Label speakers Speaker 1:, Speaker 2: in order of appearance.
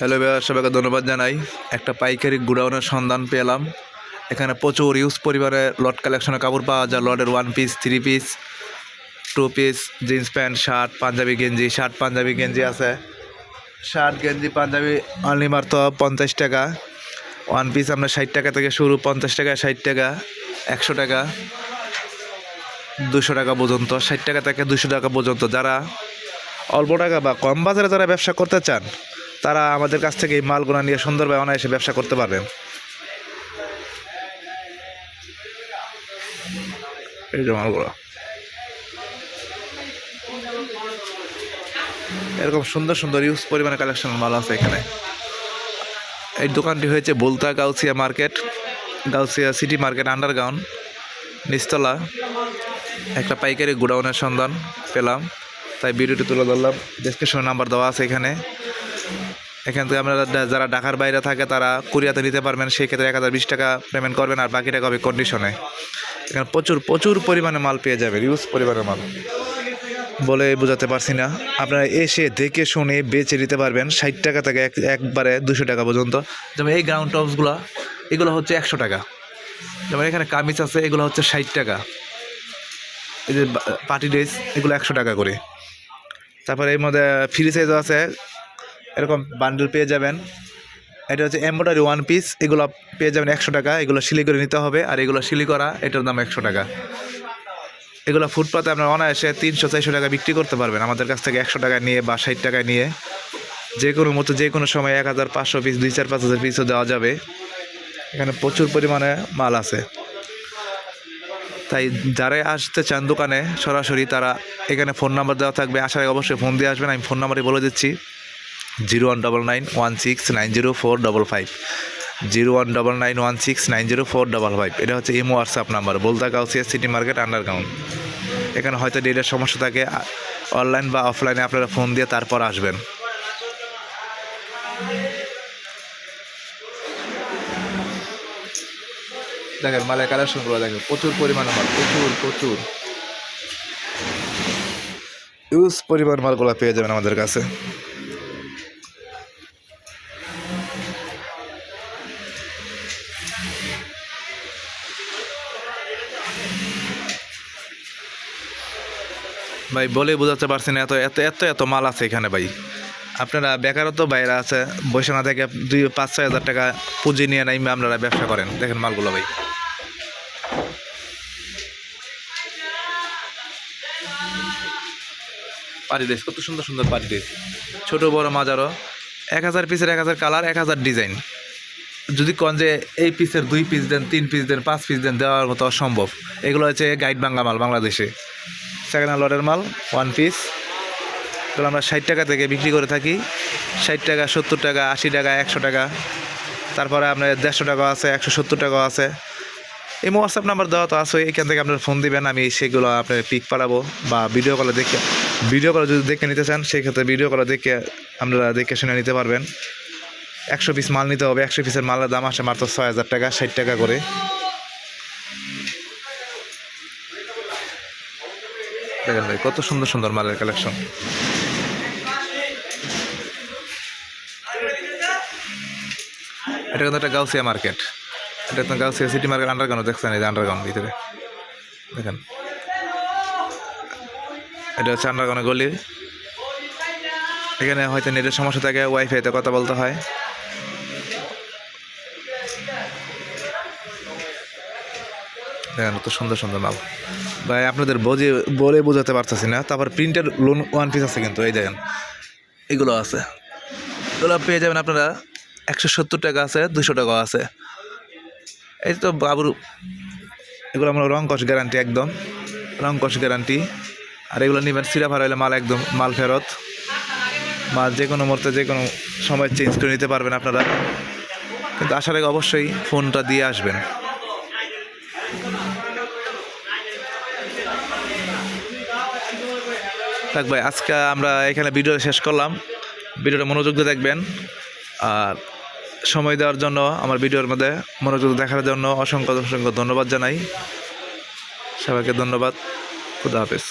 Speaker 1: Hello ভাইয়া সবাইকে ধন্যবাদ জানাই। একটা পাইকারি গুডাউনের সন্ধান পেলাম। এখানে প্রচুর ইউজ পরিবারে লট কালেকশনের কাপড় পাওয়া যায়। লটের one piece three piece two piece jeans pant shirt panjabi গেঞ্জি শার্ট পাঞ্জাবি গেঞ্জি আছে। শার্ট গেঞ্জি, পাঞ্জাবি অনলি মাত্র পঞ্চাশ টাকা। ওয়ান পিস আপনার ষাট টাকা থেকে শুরু, পঞ্চাশ টাকা, ষাট টাকা, একশো টাকা, দুশো টাকা পর্যন্ত, ষাট টাকা থেকে দুশো টাকা পর্যন্ত। যারা অল্প টাকা বা কম বাজারে যারা ব্যবসা করতে চান তারা আমাদের কাছ থেকে এই মালগুলো নিয়ে সুন্দরভাবে অনায়াসে ব্যবসা করতে পারবেন। এই যে মালগুলো। এরকম সুন্দর সুন্দর ইউজ পরিমাণে কালেকশন মাল আছে এখানে। এই দোকানটি হয়েছে বলতা Gausia market, Gausia city market underground, নিচতলা। একটা পাইকারি গোডাউনের সন্ধান পেলাম। তাই ভিডিওটি তুলে ধরলাম। ডিসক্রিপশনে নাম্বার দেওয়া আছে এখানে। এখান থেকে আপনারা যারা ঢাকার বাইরে থাকে, তারা কুরিয়াতে নিতে পারবেন। সেই ক্ষেত্রে এক হাজার বিশ টাকা পেমেন্ট করবেন আর বাকি টাকা হবে কন্ডিশনে এখানে প্রচুর প্রচুর পরিমাণে মাল পেয়ে যাবেন ইউজ পরিমাণে মাল। বলে বোঝাতে পারছি না। আপনারা এসে দেখে শুনে বেচে নিতে পারবেন। ষাট টাকা থেকে এক একবারে দুশো টাকা পর্যন্ত। যেমন এই গ্রাউন্ড টপসগুলো এগুলো হচ্ছে একশো টাকা। যেমন এখানে কামিজ আছে, এগুলো হচ্ছে ষাট টাকা। এই যে পার্টি ড্রেস, এগুলো একশো টাকা করে। তারপরে এর মধ্যে ফ্রি সাইজও আছে। এরকম বান্ডেল পেয়ে যাবেন। এটা হচ্ছে এমব্রয়ডারি ওয়ান পিস এগুলো পেয়ে যাবেন একশো টাকা। এগুলো সিলি করে নিতে হবে, আর এগুলো সিলি করা, এটার দাম একশো টাকা। এগুলো ফুটপাতে আপনার অনায়াসে তিনশো, চারশো টাকা বিক্রি করতে পারবেন। আমাদের কাছ থেকে একশো টাকা নিয়ে বা ষাট টাকা নিয়ে যে কোনো মতো যে কোনো সময় এক হাজার পাঁচশো পিস দুই চার পাঁচ হাজার পিসও দেওয়া যাবে। এখানে প্রচুর পরিমাণে মাল আছে। তাই যারাই আসতে চান দোকানে, সরাসরি তারা এখানে ফোন নাম্বার দেওয়া থাকবে। আসার অবশ্যই ফোন দিয়ে আসবেন। আমি ফোন নাম্বারই বলে দিচ্ছি। Zero one double nine one six nine zero four double five zero one double nine one six nine zero four double five এটা হচ্ছে ইমো হোয়াটসঅ্যাপ নাম্বার বলতা গাউসিয়া সিটি মার্কেট আন্ডারগ্রাউন্ড এখানে হয়তো ডেটের সমস্যা থাকে অনলাইন বা অফলাইনে আপনারা ফোন দিয়ে তারপর আসবেন। দেখেন, মালের কালেকশনগুলো দেখেন, প্রচুর পরিমাণে মাল, প্রচুর প্রচুর। ইউজ পরিমাণ মালগুলো পেয়ে যাবেন আমাদের কাছে। ভাই বলে বোঝাতে পারছি না, এত এত এত এত মাল আছে এখানে ভাই। আপনারা বেকারত্ব বাইরে আছে, বসে না থেকে দুই, পাঁচ, ছয় হাজার টাকা পুঁজি নিয়ে নাই আপনারা ব্যবসা করেন। দেখেন মালগুলো ভাই। পার্টি ড্রেস, কত সুন্দর সুন্দর পার্টি ড্রেস। ছোটো, বড় মাজারও এক হাজার পিসের এক হাজার কালার, এক হাজার ডিজাইন। যদি কন যে এই পিসের দুই পিস দেন, তিন পিস দেন, পাঁচ পিস দেন, দেওয়ার মতো অসম্ভব। এগুলো হচ্ছে গাইড বাংলা মাল বাংলাদেশে। সেকেন্ড হ্যান্ড লটের মাল ওয়ান পিস এগুলো আমরা ষাট টাকা থেকে বিক্রি করে থাকি। ষাট টাকা, সত্তর টাকা, আশি টাকা, একশো টাকা। তারপরে আপনার দেড়শো টাকা আছে, একশো সত্তর টাকাও আছে। এই হোয়াটসঅ্যাপ নাম্বার দেওয়া তো আছে এখান থেকে আপনার ফোন দিবেন, আমি সেগুলো আপনার পিক পাঠাবো বা ভিডিও কলে দেখে ভিডিও কলে যদি দেখে নিতে চান, সেক্ষেত্রে ভিডিও কলে দেখে আপনারা দেখে শুনে নিতে পারবেন। একশো পিস মাল নিতে হবে, একশো পিসের মালের দাম আসে মাত্র ছয় হাজার টাকা, ষাট টাকা করে। দেখেন ভাই, কত সুন্দর সুন্দর মালের কালেকশন এটা কিন্তু একটা গাউসিয়া মার্কেট এটা কিন্তু গাউসিয়া সিটি মার্কেট আন্ডারগ্রাউন্ড দেখছেন, এই যে আন্ডারগ্রাউন্ড ভিতরে। দেখেন। এটা হচ্ছে আন্ডারগ্রাউন্ডের গলি। এখানে হয়তো নেটের সমস্যা থাকে ওয়াইফাইতে কথা বলতে হয়। দেখেন কত সুন্দর সুন্দর মাল। ভাই, আপনাদের বোঝে বলে বোঝাতে পারতেছি না। তারপর প্রিন্টের লোন ওয়ান পিস আছে কিন্তু, এই দেখেন। এগুলো আছে। এগুলো পেয়ে যাবেন আপনারা একশো সত্তর টাকা আছে দুশো টাকাও আছে। এই তো বাবুর এগুলো আমরা রং কষ গ্যারান্টি একদম। রং কষ গ্যারান্টি আর এগুলো নেবেন সিরা ভাড়া হলে মাল একদম, মাল ফেরত। মাল যে কোনো মুহূর্তে যে কোনো সময় চেঞ্জ করে নিতে পারবেন আপনারা। কিন্তু আসার আগে অবশ্যই ফোনটা দিয়ে আসবেন। থাক ভাই, আজকে আমরা এখানে ভিডিও শেষ করলাম। ভিডিওটা মনোযোগ দিয়ে দেখবেন। আর সময় দেওয়ার জন্য, আমার ভিডিওর মধ্যে মনোযোগ দেখার জন্য অসংখ্য অসংখ্য ধন্যবাদ জানাই। সবাইকে ধন্যবাদ। খুদা হাফেজ।